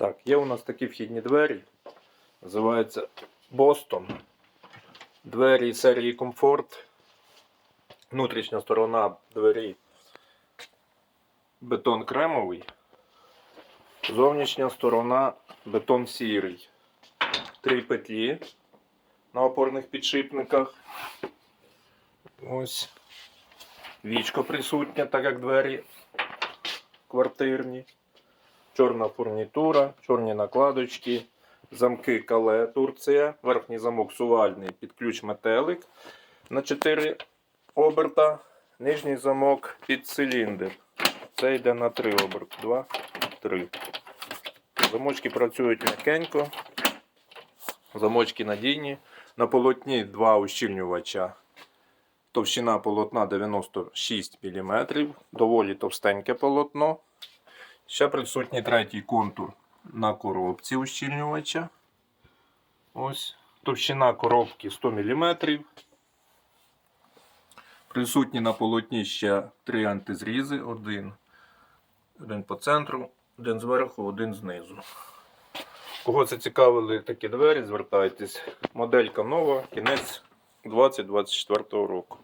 Так, є у нас такі вхідні двері. Називається Бостон. Двері серії Комфорт. Внутрішня сторона двері бетон кремовий. Зовнішня сторона бетон сірий. Три петлі на опорних підшипниках. Ось. Вічко присутнє, так як двері квартирні. Чорна фурнітура, чорні накладочки, замки Кале Турція, верхній замок сувальний під ключ метелик на 4 оберта, нижній замок під циліндр. Це йде на 3 оберти. 2, 3. Замочки працюють м'якенько. Замочки надійні. На полотні два ущільнювача. Товщина полотна 96 мм. Доволі товстеньке полотно. Ще присутній третій контур на коробці ущільнювача. Ось. Товщина коробки 100 мм. Присутні на полотні ще три антизрізи. Один, один по центру, один зверху, один знизу. Кого це цікавили такі двері, звертайтесь. Моделька нова, кінець 2024 року.